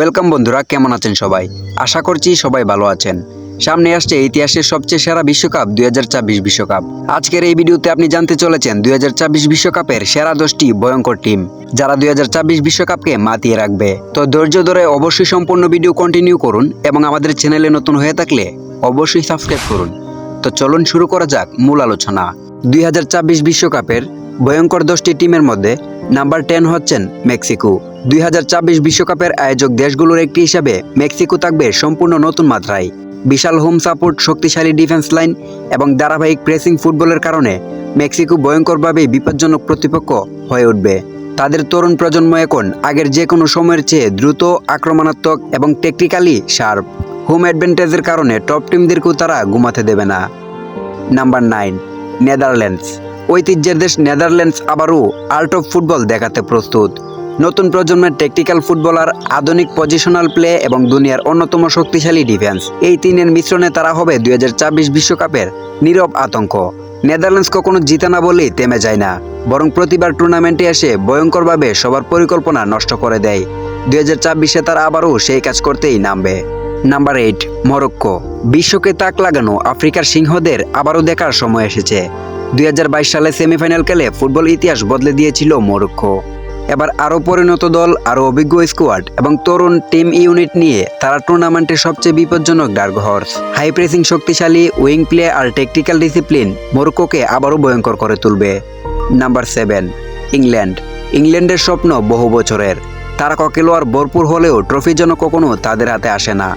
Welcome বন্ধুরা, কেমন আছেন সবাই? আশা করছি সবাই ভালো আছেন। সামনে আসছে ইতিহাসের সবচেয়ে সেরা বিশ্বকাপ, দুই বিশ্বকাপ। আজকের এই ভিডিওতে আপনি জানতে চলেছেন দুই বিশ্বকাপের সেরা দশটি ভয়ঙ্কর টিম, যারা দুই বিশ্বকাপকে মাতিয়ে রাখবে। তো ধৈর্য ধরে অবশ্যই সম্পূর্ণ ভিডিও কন্টিনিউ করুন এবং আমাদের চ্যানেলে নতুন হয়ে থাকলে অবশ্যই সাবস্ক্রাইব করুন। তো চলুন শুরু করা যাক মূল আলোচনা। দুই বিশ্বকাপের ভয়ঙ্কর দশটি টিমের মধ্যে নাম্বার টেন হচ্ছেন মেক্সিকো। দুই বিশ্বকাপের আয়োজক দেশগুলোর একটি হিসাবে মেক্সিকো থাকবে সম্পূর্ণ নতুন মাত্রায়। বিশাল হোম সাপোর্ট, শক্তিশালী ডিফেন্স লাইন এবং ধারাবাহিক প্রেসিং ফুটবলের কারণে মেক্সিকো ভয়ঙ্করভাবে বিপজ্জনক প্রতিপক্ষ হয়ে উঠবে। তাদের তরুণ প্রজন্ম এখন আগের যে কোনো সময়ের চেয়ে দ্রুত, আক্রমণাত্মক এবং টেকনিক্যালি শার্প হোম অ্যাডভান্টেজের কারণে টপ টিমদেরকেও তারা ঘুমাতে দেবে না। নাম্বার নাইন নেদারল্যান্ডস ঐতিহ্যের দেশ নেদারল্যান্ডস আবারও আর্ট অফ ফুটবল দেখাতে প্রস্তুত। নতুন প্রজন্মের টেকনিক্যাল ফুটবলার আধুনিক পজিশনাল প্লে এবং দুনিয়ার অন্যতম শক্তিশালী ডিফেন্স এই তিনের মিশ্রণে তারা হবে দুই বিশ্বকাপের নীরব আতঙ্ক। নেদারল্যান্ডস কখনো জিতে না বলেই থেমে যায় না, বরং প্রতিবার টুর্নামেন্টে এসে ভয়ঙ্করভাবে সবার পরিকল্পনা নষ্ট করে দেয়। দুই হাজার তারা আবারও সেই কাজ করতেই নামবে। Number eight Morocco. বিশ্বকে তাক লাগানো আফ্রিকার সিংহদের আবারও দেখার সময় এসেছে। দুই হাজার বাইশ সালে সেমিফাইনাল খেলে ফুটবল ইতিহাস বদলে দিয়েছিল মরক্কো। এবার আরও পরিণত দল, আরও অভিজ্ঞ স্কোয়াড এবং তরুণ টিম ইউনিট নিয়ে তারা টুর্নামেন্টের সবচেয়ে বিপজ্জনক ডার্ক হর্স হাই প্রেসিং শক্তিশালী উইং প্লে আর টেকনিক্যাল ডিসিপ্লিন মরক্কোকে আবারও ভয়ঙ্কর করে তুলবে। নাম্বার সেভেন ইংল্যান্ড ইংল্যান্ডের স্বপ্ন বহু বছরের। তারা ককেলোয়ার ভরপুর হলেও ট্রফি যেন কখনো তাদের হাতে আসে না।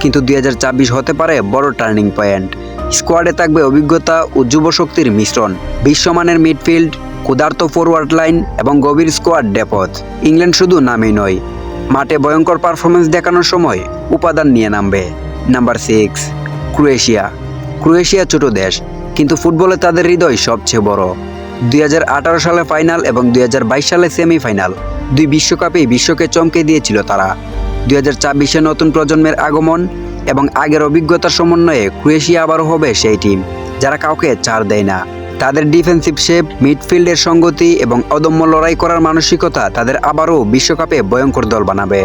কিন্তু দুই হাজার হতে পারে বড় টার্নিং পয়েন্ট স্কোয়াডে থাকবে অভিজ্ঞতা ও যুব শক্তির মিশ্রণ। বিশ্বমানের মিডফিল্ড ক্ষুধার্ত ফরওয়ার্ড লাইন এবং গভীর স্কোয়াড ডেপথ। ইংল্যান্ড শুধু নামই নয়, মাঠে ভয়ঙ্কর পারফরমেন্স দেখানোর সময় উপাদান নিয়ে নামবে। Number six Croatia. ক্রোয়েশিয়া ছোট দেশ, কিন্তু ফুটবলে তাদের হৃদয় সবচেয়ে বড়। দুই হাজার আঠারো সালে ফাইনাল এবং দুই হাজার বাইশ সালে সেমিফাইনাল দুই বিশ্বকাপেই বিশ্বকে চমকে দিয়েছিল তারা। দুই হাজার নতুন প্রজন্মের আগমন এবং আগের অভিজ্ঞতার সমন্বয়ে ক্রোয়েশিয়া আবারও হবে সেই টিম যারা কাউকে ছাড় দেয় না। তাদের ডিফেন্সিভ শেপ মিডফিল্ডের সঙ্গতি এবং অদম্য লড়াই করার মানসিকতা তাদের আবারও বিশ্বকাপে ভয়ঙ্কর দল বানাবে।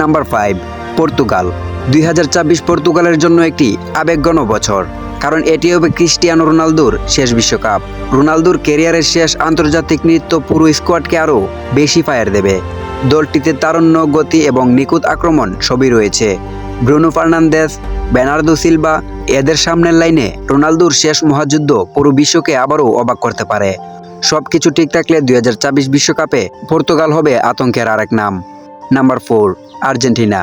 Number five Portugal. দুই পর্তুগালের জন্য একটি আবেগঘন বছর, কারণ এটি হবে ক্রিস্টিয়ানো রোনালদোর শেষ বিশ্বকাপ। রোনালদোর ক্যারিয়ারের শেষ আন্তর্জাতিক নৃত্য পুরো স্কোয়াডকে আরও বেশি ফায়ার দেবে। দলটিতে তারুণ্য, গতি এবং নিখুঁত আক্রমণ সবই রয়েছে। ব্রুনো ফার্নান্দেস বেনার্দো সিলভা এদের সামনের লাইনে রোনালদোর শেষ মহাযুদ্ধ পুরো বিশ্বকে আবারও অবাক করতে পারে। সবকিছু ঠিক থাকলে দুই বিশ্বকাপে পর্তুগাল হবে আতঙ্কের আরেক নাম। Number four, Argentina.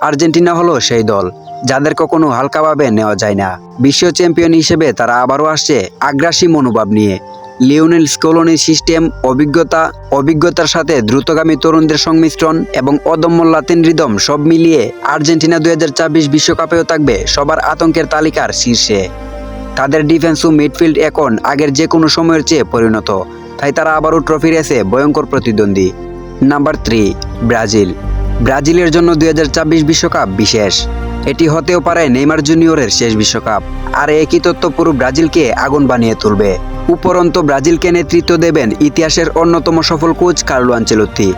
আর্জেন্টিনা হলো সেই দল, যাদের কখনো হালকাভাবে নেওয়া যায় না। বিশ্ব চ্যাম্পিয়ন হিসেবে তারা আবারও আসছে আগ্রাসী মনোভাব নিয়ে। লিওনেল স্কোলনির সিস্টেম, অভিজ্ঞতা, অভিজ্ঞতার সাথে দ্রুতগামী তরুণদের সংমিশ্রণ এবং অদম্য লাতিন রিদম সব মিলিয়ে আর্জেন্টিনা দুই বিশ্বকাপেও থাকবে সবার আতঙ্কের তালিকার শীর্ষে। তাদের ডিফেন্স ও মিডফিল্ড এখন আগের যে কোনো সময়ের চেয়ে পরিণত, তাই তারা আবারও ট্রফি রেসে ভয়ঙ্কর প্রতিদ্বন্দ্বী। Number three, Brazil. ব্রাজিলের জন্য দুই বিশ্বকাপ বিশেষ। এটি হতেও পারে নেইমার জুনিয়রের শেষ বিশ্বকাপ। আর একই তত্ত্ব পুরো ব্রাজিলকে আগুন বানিয়ে তুলবে। উপরন্ত ব্রাজিলকে নেতৃত্ব দেবেন ইতিহাসের অন্যতম সফল কোচ কার্লো আঞ্চেলত্তি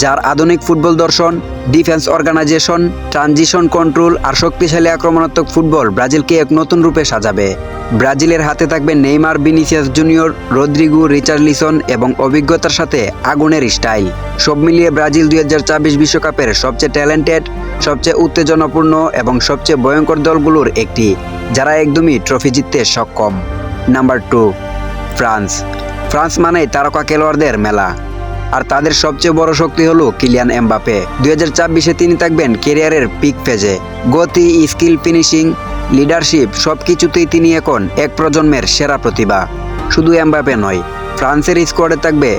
যার আধুনিক ফুটবল দর্শন, ডিফেন্স অর্গানাইজেশন, ট্রানজিশন কন্ট্রোল আর শক্তিশালী আক্রমণাত্মক ফুটবল ব্রাজিলকে এক নতুন রূপে সাজাবে। ব্রাজিলের হাতে থাকবে Neymar Vinicius junior, Rodrygo, Richarlison এবং অভিজ্ঞতার সাথে আগুনের স্টাইল। সব মিলিয়ে ব্রাজিল দুই বিশ্বকাপের সবচেয়ে ট্যালেন্টেড, সবচেয়ে উত্তেজনাপূর্ণ এবং সবচেয়ে ভয়ঙ্কর দলগুলোর একটি, যারা একদমই ট্রফি জিততে সক্ষম। Number two France. ফ্রান্স মানেই তারকা খেলোয়াড়দের মেলা। আর তাদের সবচেয়ে বড় শক্তি হলো কিলিয়ান এমবাপে দুই হাজার ছাব্বিশে তিনি থাকবেন কেরিয়ারের পিক ফেজে। গতি, স্কিল, ফিনিশিং, লিডারশিপ সব কিছুতেই তিনি এখন এক প্রজন্মের সেরা প্রতিভা। শুধু এমবাপে নয়, ফ্রান্সের স্কোয়াডে থাকবে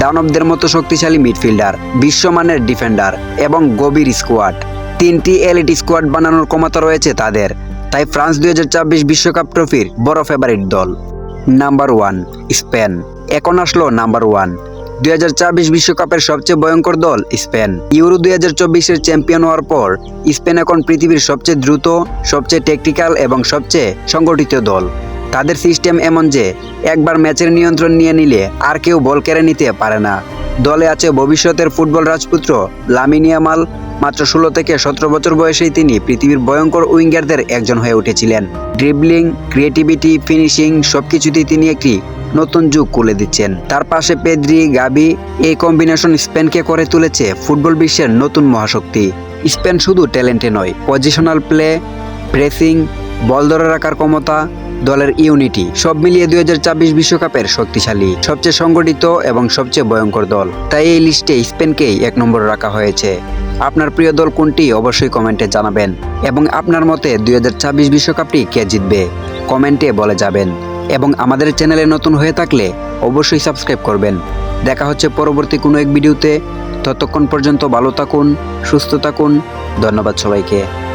দানবদের মতো শক্তিশালী মিডফিল্ডার, বিশ্বমানের ডিফেন্ডার এবং গভীর স্কোয়াড। তিনটি এলিট স্কোয়াড বানানোর ক্ষমতা রয়েছে তাদের। তাই ফ্রান্স দুই বিশ্বকাপ ট্রফির বড় ফেভারিট দল। Number one, Spain. এখন আসলো নাম্বার ওয়ান। দুই হাজার চব্বিশ বিশ্বকাপের সবচেয়ে ভয়ঙ্কর দল, স্পেন। ইউরো দুই হাজার চব্বিশের চ্যাম্পিয়ন হওয়ার পর, স্পেন এখন পৃথিবীর সবচেয়ে দ্রুত, সবচেয়ে টেকনিক্যাল এবং সবচেয়ে সংগঠিত দল। তাদের সিস্টেম এমন যে, একবার ম্যাচের নিয়ন্ত্রণ নিয়ে নিলে আর কেউ বল কেড়ে নিতে পারে না। দলে আছে ভবিষ্যতের ফুটবল রাজপুত্র লামিনিয়ামাল মাত্র ষোলো থেকে সতেরো বছর বয়সেই তিনি পৃথিবীর ভয়ঙ্কর উইঙ্গারদের একজন হয়ে উঠেছিলেন। ড্রিবলিং, ক্রিয়েটিভিটি, ফিনিশিং সবকিছুতেই তিনি একটি নতুন যুগ খুলে দিচ্ছেন। তার পাশে পেদ্রি, গাবি এই কম্বিনেশন স্পেনকে করে তুলেছে ফুটবল বিশ্বের নতুন মহাশক্তি। স্পেন শুধু ট্যালেন্টে নয়, পজিশনাল প্লে, প্রেসিং, বল ধরে রাখার ক্ষমতা দলের ইউনিটি, সব মিলিয়ে দুই বিশ্বকাপের শক্তিশালী, সবচেয়ে সংগঠিত এবং সবচেয়ে ভয়ঙ্কর দল। তাই এই লিস্টে স্পেনকেই এক নম্বর রাখা হয়েছে। আপনার প্রিয় দল কোনটি অবশ্যই কমেন্টে জানাবেন এবং আপনার মতে দুই বিশ্বকাপটি কে জিতবে? কমেন্টে বলে যাবেন। এবং আমাদের চ্যানেলে নতুন হয়ে থাকলে অবশ্যই সাবস্ক্রাইব করবেন। দেখা হচ্ছে পরবর্তী কোনো এক ভিডিওতে। ততক্ষণ পর্যন্ত ভালো থাকুন, সুস্থ থাকুন। ধন্যবাদ সবাইকে।